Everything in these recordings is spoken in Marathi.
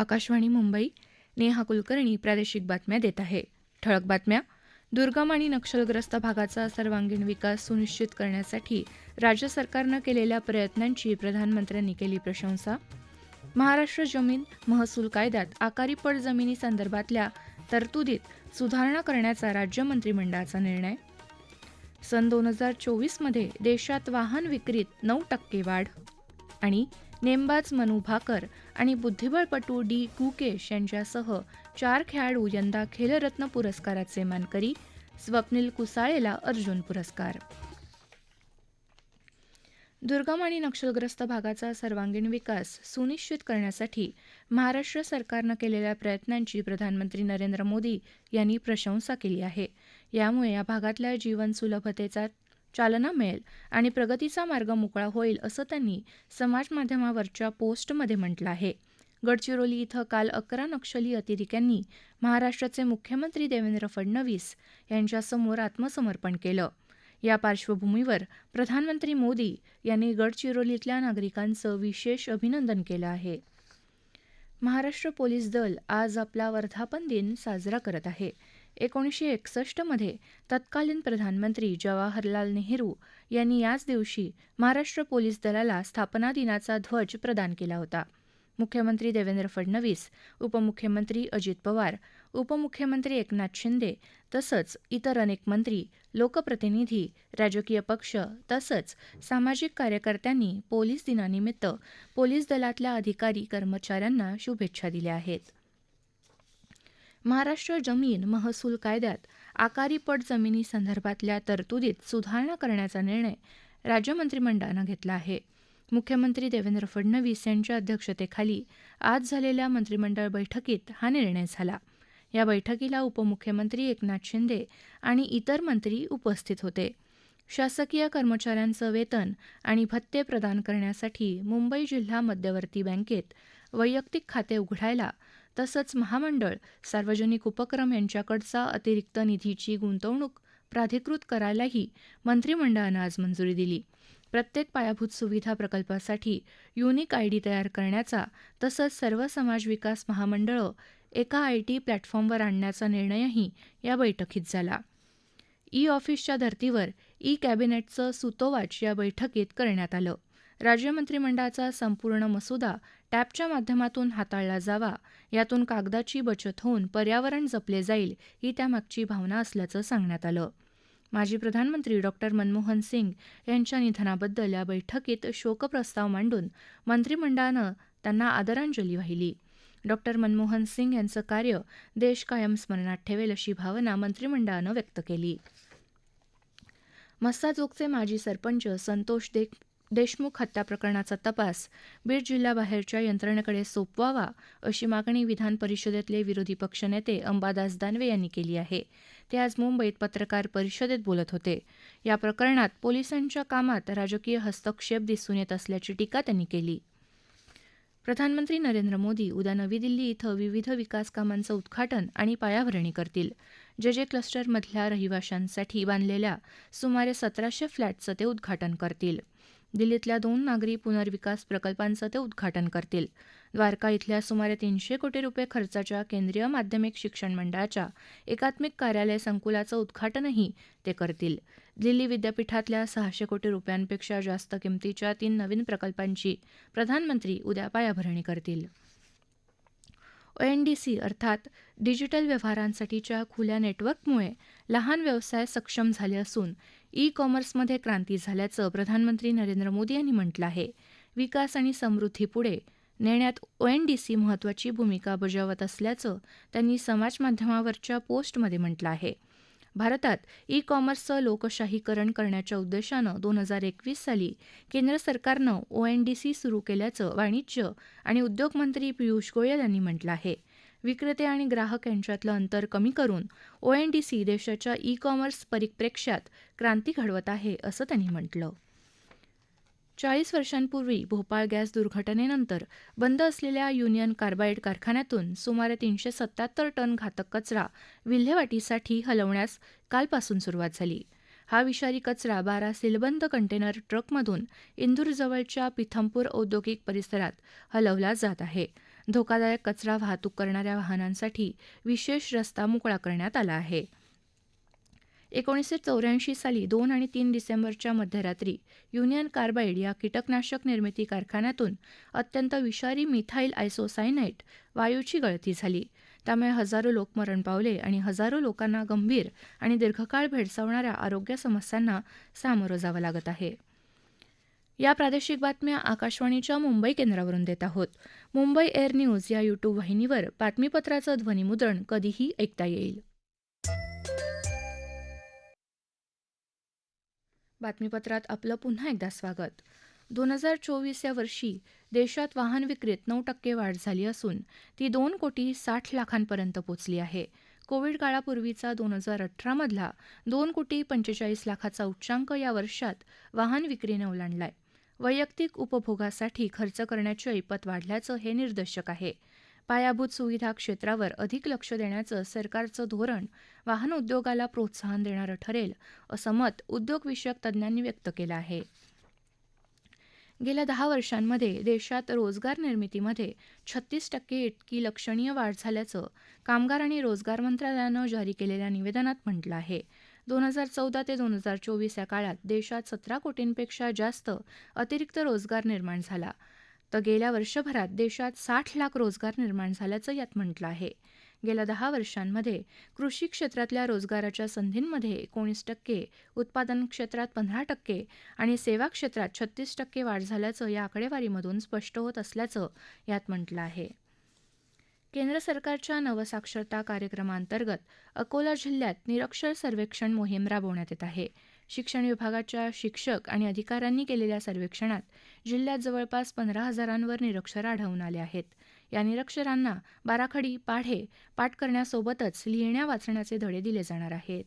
आकाशवाणी मुंबई नेहा कुलकर्णी प्रादेशिक बातम्या देत आहे. ठळक बातम्या. दुर्गम आणि नक्षलग्रस्त भागाचा सर्वांगीण विकास सुनिश्चित करण्यासाठी राज्य सरकारनं केलेल्या प्रयत्नांची प्रधानमंत्र्यांनी केली प्रशंसा. महाराष्ट्र जमीन महसूल कायद्यात आकारी पड जमिनीसंदर्भातल्या तरतुदीत सुधारणा करण्याचा राज्य मंत्रिमंडळाचा निर्णय. सन दोन हजार चोवीसमध्ये देशात वाहन विक्रीत नऊ टक्के वाढ. आणि नेमबाज मनू भाकर आणि बुद्धिबळपटू डी गुकेश यांच्यासह चार खेळाडू यंदा खेलरत्न पुरस्काराचे मानकरी स्वप्नील कुसाळेला अर्जुन पुरस्कार. दुर्गम आणि नक्षलग्रस्त भागाचा सर्वांगीण विकास सुनिश्चित करण्यासाठी महाराष्ट्र सरकारनं केलेल्या प्रयत्नांची प्रधानमंत्री नरेंद्र मोदी यांनी प्रशंसा केली आहे. यामुळे या भागातल्या जीवन सुलभतेचा चालना मिळेल आणि प्रगतीचा मार्ग मोकळा होईल असं त्यांनी समाजमाध्यमावरच्या पोस्टमध्ये म्हटलं आहे. गडचिरोली इथं काल अकरा नक्षली अतिरेक्यांनी महाराष्ट्राचे मुख्यमंत्री देवेंद्र फडणवीस यांच्यासमोर आत्मसमर्पण केलं. या पार्श्वभूमीवर प्रधानमंत्री मोदी यांनी गडचिरोलीतल्या नागरिकांचं विशेष अभिनंदन केलं आहे. महाराष्ट्र पोलीस दल आज आपला वर्धापन दिन साजरा करत आहे. एकोणीसशे एकसष्टमध्ये तत्कालीन प्रधानमंत्री जवाहरलाल नेहरू यांनी याच दिवशी महाराष्ट्र पोलीस दलाला स्थापना दिनाचा ध्वज प्रदान केला होता. मुख्यमंत्री देवेंद्र फडणवीस उपमुख्यमंत्री अजित पवार उपमुख्यमंत्री एकनाथ शिंदे तसंच इतर अनेक मंत्री लोकप्रतिनिधी राजकीय पक्ष तसंच सामाजिक कार्यकर्त्यांनी पोलीस दिनानिमित्त पोलीस दलातल्या अधिकारी कर्मचाऱ्यांना शुभेच्छा दिल्या आहेत. महाराष्ट्र जमीन महसूल कायद्यात आकारीपट जमिनीसंदर्भातल्या तरतुदीत सुधारणा करण्याचा निर्णय राज्य मंत्रिमंडळानं घेतला आहे. मुख्यमंत्री देवेंद्र फडणवीस यांच्या अध्यक्षतेखाली आज झालेल्या मंत्रिमंडळ बैठकीत हा निर्णय झाला. या बैठकीला उपमुख्यमंत्री एकनाथ शिंदे आणि इतर मंत्री उपस्थित होते. शासकीय कर्मचाऱ्यांचं वेतन आणि भत्ते प्रदान करण्यासाठी मुंबई जिल्हा मध्यवर्ती बँकेत वैयक्तिक खाते उघडायला तसंच महामंडळ सार्वजनिक उपक्रम यांच्याकडचा अतिरिक्त निधीची गुंतवणूक प्राधिकृत करायलाही मंत्रिमंडळानं आज मंजुरी दिली. प्रत्येक पायाभूत सुविधा प्रकल्पासाठी युनिक आयडी तयार करण्याचा तसंच सर्व समाज विकास महामंडळं एका आय टी प्लॅटफॉर्मवर आणण्याचा निर्णयही या बैठकीत झाला. ई ऑफिसच्या धर्तीवर ई कॅबिनेटचं सुतोवाच या बैठकीत करण्यात आलं. राज्य मंत्रिमंडळाचा संपूर्ण मसुदा टॅबच्या माध्यमातून हाताळला जावा यातून कागदाची बचत होऊन पर्यावरण जपले जाईल ही त्यामागची भावना असल्याचं सांगण्यात आलं. माजी प्रधानमंत्री डॉक्टर मनमोहन सिंग यांच्या निधनाबद्दल या बैठकीत शोकप्रस्ताव मांडून मंत्रिमंडळानं त्यांना आदरांजली वाहिली. डॉक्टर मनमोहन सिंग यांचं कार्य देश कायम स्मरणात ठेवेल अशी भावना मंत्रिमंडळानं व्यक्त केली. मस्साजोगचे माजी सरपंच संतोष देख देशमुख हत्या प्रकरणाचा तपास बीड जिल्ह्याबाहेरच्या यंत्रणेकडे सोपवावा अशी मागणी विधान परिषदेतले विरोधी पक्षनेते अंबादास दानवे यांनी केली आहे. ते आज मुंबईत पत्रकार परिषदेत बोलत होते. या प्रकरणात पोलिसांच्या कामात राजकीय हस्तक्षेप दिसून येत असल्याची टीका त्यांनी केली. प्रधानमंत्री नरेंद्र मोदी उद्या नवी दिल्ली इथं विविध विकास कामांचं उद्घाटन आणि पायाभरणी करतील. जे जे क्लस्टरमधल्या रहिवाशांसाठी बांधलेल्या सुमारे सतराशे फ्लॅटचं ते उद्घाटन करतील. दिल्लीतल्या दोन नागरी पुनर्विकास प्रकल्पांचं ते उद्घाटन करतील. द्वारका इथल्या सुमारे तीनशे कोटी रुपये खर्चाच्या केंद्रीय माध्यमिक शिक्षण मंडळाच्या एकात्मिक कार्यालय संकुलाचं उद्घाटनही ते करतील. दिल्ली विद्यापीठातल्या सहाशे कोटी रुपयांपेक्षा जास्त किमतीच्या तीन नवीन प्रकल्पांची प्रधानमंत्री उद्या पायाभरणी करतील. ओएनडीसी अर्थात डिजिटल व्यवहारांसाठीच्या खुल्या नेटवर्कमुळे लहान व्यवसाय सक्षम झाले असून ई कॉमर्समध्ये क्रांती झाल्याचं प्रधानमंत्री नरेंद्र मोदी यांनी म्हटलं आहे. विकास आणि समृद्धीपुढे नेण्यात ओएनडीसी महत्वाची भूमिका बजावत असल्याचं त्यांनी समाजमाध्यमावरच्या पोस्टमध्ये म्हटलं आहे. भारतात ई कॉमर्सचं लोकशाहीकरण करण्याच्या उद्देशानं दोन हजार एकवीस साली केंद्र सरकारनं ओएनडीसी सुरू केल्याचं वाणिज्य आणि उद्योग मंत्री पियुष गोयल यांनी म्हटलं आहे. विक्रेते आणि ग्राहक यांच्यातलं अंतर कमी करून ओएनडीसी देशाच्या ई कॉमर्स परिप्रेक्ष्यात क्रांती घडवत आहे असं त्यांनी म्हटलं. चाळीस वर्षांपूर्वी भोपाळ गॅस दुर्घटनेनंतर बंद असलेल्या युनियन कार्बाईड कारखान्यातून सुमारे तीनशे सत्याहत्तर टन घातक कचरा विल्हेवाटीसाठी हलवण्यास कालपासून सुरुवात झाली. हा विषारी कचरा बारा सीलबंद कंटेनर ट्रकमधून इंदूरजवळच्या पिथमपूर औद्योगिक परिसरात हलवला जात आहे. धोकादायक कचरा वाहतूक करणाऱ्या वाहनांसाठी विशेष रस्ता मोकळा करण्यात आला आहे. एकोणीसशे चौऱ्याऐंशी साली दोन आणि तीन डिसेंबरच्या मध्यरात्री युनियन कार्बाईड या कीटकनाशक निर्मिती कारखान्यातून अत्यंत विषारी मिथाईल आयसोसायनाईट वायूची गळती झाली. त्यामुळे हजारो लोक मरण पावले आणि हजारो लोकांना गंभीर आणि दीर्घकाळ भेडसावणाऱ्या आरोग्य समस्यांना सामोरं जावं लागत आहे. या प्रादेशिक बातम्या आकाशवाणीच्या मुंबई केंद्रावरून देत आहोत. मुंबई एअर न्यूज या यूट्यूब वाहिनीवर बातमीपत्राचं ध्वनिमुद्रण कधीही ऐकता येईल. बातमीपत्रात आपलं पुन्हा एकदा स्वागत. दोन हजार चोवीस या वर्षी देशात वाहन विक्रीत नऊ टक्के वाढ झाली असून ती दोन कोटी साठ लाखांपर्यंत पोचली आहे. कोविड काळापूर्वीचा दोन हजार अठरामधला दोन कोटी पंचेचाळीस लाखाचा उच्चांक या वर्षात वाहन विक्रीने ओलांडलाय. वैयक्तिक उपभोगासाठी खर्च करण्याची ऐपत वाढल्याचं हे निर्देशक आहे. पायाभूत सुविधा क्षेत्रावर अधिक लक्ष देण्याचं सरकारचं धोरण वाहन उद्योगाला प्रोत्साहन देणारं ठरेल असं मत उद्योगविषयक तज्ज्ञांनी व्यक्त केलं आहे. गेल्या दहा वर्षांमध्ये देशात रोजगार निर्मितीमध्ये छत्तीस टक्के इतकी लक्षणीय वाढ झाल्याचं कामगार आणि रोजगार मंत्रालयानं जारी केलेल्या निवेदनात म्हटलं आहे. दोन हजार चौदा ते दोन हजार चोवीस या काळात देशात सतरा कोटींपेक्षा जास्त अतिरिक्त रोजगार निर्माण झाला. तर गेल्या वर्षभरात देशात साठ लाख रोजगार निर्माण झाल्याचं यात म्हटलं आहे. गेल्या दहा वर्षांमध्ये कृषी क्षेत्रातल्या रोजगाराच्या संधींमध्ये एकोणीस टक्के उत्पादन क्षेत्रात पंधरा टक्के आणि सेवा क्षेत्रात छत्तीस टक्के वाढ झाल्याचं या आकडेवारीमधून स्पष्ट होत असल्याचं यात म्हटलं आहे. केंद्र सरकारच्या नवसाक्षरता कार्यक्रमांतर्गत अकोला जिल्ह्यात निरक्षर सर्वेक्षण मोहीम राबवण्यात येत आहे. शिक्षण विभागाच्या शिक्षक आणि अधिकाऱ्यांनी केलेल्या सर्वेक्षणात जिल्ह्यात जवळपास पंधरा हजारांवर निरक्षर आढळून आले आहेत. या निरक्षरांना बाराखडी पाढे पाठ करण्यासोबतच लिहिण्या वाचण्याचे धडे दिले जाणार आहेत.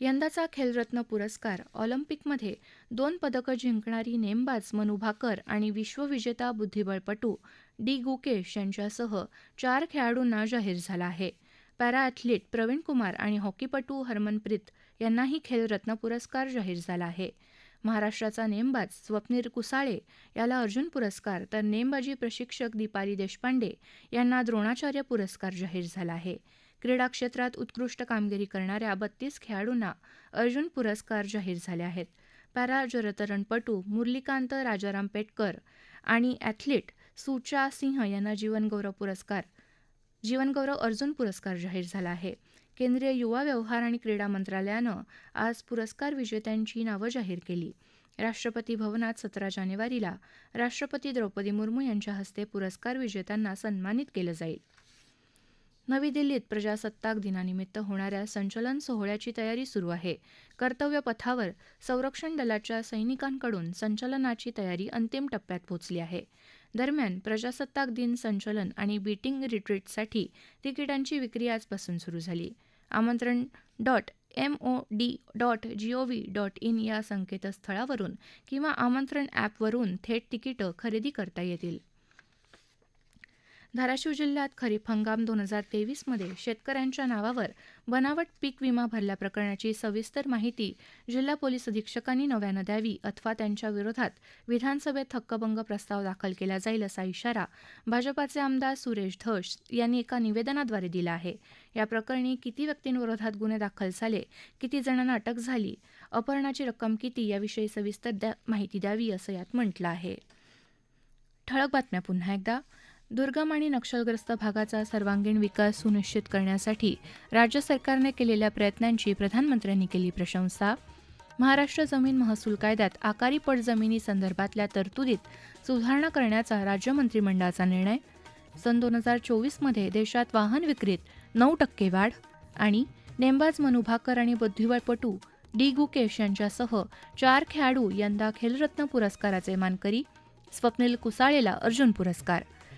यंदाचा खेलरत्न पुरस्कार ऑलिम्पिकमध्ये दोन पदकं जिंकणारी नेमबाज मनू भाकर आणि विश्वविजेता बुद्धिबळपटू डी गुकेश यांच्यासह चार खेळाडूंना जाहीर झाला आहे. पॅरा ॲथलीट प्रवीण कुमार आणि हॉकीपटू हरमनप्रीत यांनाही खेलरत्न पुरस्कार जाहीर झाला आहे. महाराष्ट्राचा नेमबाज स्वप्नीर कुसाळे याला अर्जुन पुरस्कार तर नेमबाजी प्रशिक्षक दीपाली देशपांडे यांना द्रोणाचार्य पुरस्कार जाहीर झाला आहे. क्रीडा क्षेत्रात उत्कृष्ट कामगिरी करणाऱ्या बत्तीस खेळाडूंना अर्जुन पुरस्कार जाहीर झाले आहेत. पॅरा जलतरणपटू मुरलीकांत राजाराम पेटकर आणि ॲथलीट सुचा सिंह यांना जीवनगौरव पुरस्कार जीवनगौरव अर्जुन पुरस्कार जाहीर झाला आहे. केंद्रीय युवा व्यवहार आणि क्रीडा मंत्रालयानं आज पुरस्कार विजेत्यांची नावं जाहीर केली. राष्ट्रपती भवनात सतरा जानेवारीला राष्ट्रपती द्रौपदी मुर्मू यांच्या हस्ते पुरस्कार विजेत्यांना सन्मानित केलं जाईल. नवी दिल्लीत प्रजासत्ताक दिनानिमित्त होणाऱ्या संचलन सोहळ्याची तयारी सुरू आहे. कर्तव्य पथावर संरक्षण दलाच्या सैनिकांकडून संचलनाची तयारी अंतिम टप्प्यात पोहोचली आहे. दरम्यान प्रजासत्ताक दिन संचलन आणि बीटिंग रिट्रीटसाठी तिकिटांची विक्री आजपासून सुरू झाली. Amantran dot M O D dot G O V dot in या संकेतस्थळावरून किंवा आमंत्रण ॲपवरून थेट तिकीटं खरेदी करता येतील. धाराशिव जिल्ह्यात खरीप हंगाम दोन हजार तेवीसमध्ये शेतकऱ्यांच्या नावावर बनावट पीक विमा भरल्या प्रकरणाची सविस्तर माहिती जिल्हा पोलीस अधीक्षकांनी नव्यानं द्यावी अथवा त्यांच्या विरोधात विधानसभेत हक्कभंग प्रस्ताव दाखल केला जाईल असा इशारा भाजपाचे आमदार सुरेश धस यांनी एका निवेदनाद्वारे दिला आहे. या प्रकरणी किती व्यक्तींविरोधात गुन्हे दाखल झाले किती जणांना अटक झाली अपहरणाची रक्कम किती याविषयी सविस्तर द्या माहिती द्यावी असं यात म्हटलं आहे. ठळक बातम्या पुन्हा एकदा. दुर्गम आणि नक्षलग्रस्त भागाचा सर्वांगीण विकास सुनिश्चित करण्यासाठी राज्य सरकारने केलेल्या प्रयत्नांची प्रधानमंत्र्यांनी केली प्रशंसा. महाराष्ट्र जमीन महसूल कायद्यात आकारी पडजमिनी संदर्भातल्या तरतुदीत सुधारणा करण्याचा राज्य मंत्रिमंडळाचा निर्णय. सन दोन हजार चोवीसमध्ये देशात वाहन विक्रीत नऊ टक्के वाढ आणि नेमबाज मनुभाकर आणि बुद्धिबळपटू डी गुकेश यांच्यासह चार खेळाडू यंदा खेलरत्न पुरस्काराचे मानकरी. स्वप्नील कुसाळेला अर्जुन पुरस्कार.